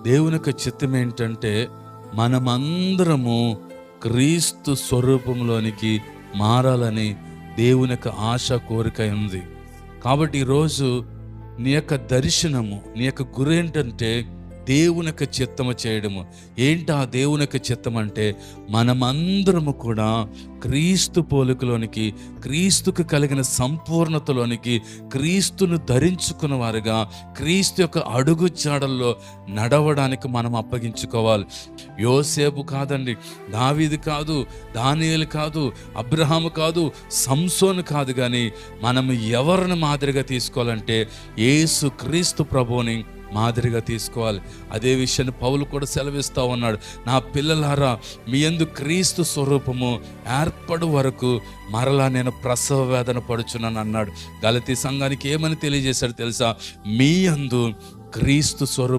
దేవుని యొక్క చిత్తం ఏంటంటే మనమందరము క్రీస్తు స్వరూపంలోనికి మారాలని దేవుని యొక్క ఆశ కోరిక ఉంది. కాబట్టి ఈరోజు నీ యొక్క దర్శనము నీ యొక్క గురేంటంటే ఏంటంటే దేవుని యొక్క చిత్తము చేయడము. ఏంటి ఆ దేవుని యొక్క చిత్తం అంటే మనమందరము కూడా క్రీస్తు పోలికలోనికి క్రీస్తుకు కలిగిన సంపూర్ణతలోనికి క్రీస్తును ధరించుకున్న వారుగా క్రీస్తు యొక్క అడుగు జాడల్లో నడవడానికి మనం అప్పగించుకోవాలి. యోసేపు కాదండి దావీది కాదు దానియలు కాదు అబ్రహాము కాదు సంసోను కాదు కానీ మనం ఎవరిని మాదిరిగా తీసుకోవాలంటే యేసు క్రీస్తు ప్రభువుని మాదిరిగా తీసుకోవాలి. అదే విషయాన్ని పౌలు కూడా సెలవిస్తూ ఉన్నాడు. నా పిల్లలారా మీ ఎందు క్రీస్తు స్వరూపము ఏర్పడు వరకు మరలా నేను ప్రసవ వేదన పడుచున్నాను అన్నాడు. గలతీ సంఘానికి ఏమని తెలియజేశాడు తెలుసా? మీ అందు క్రీస్తు స్వరూపం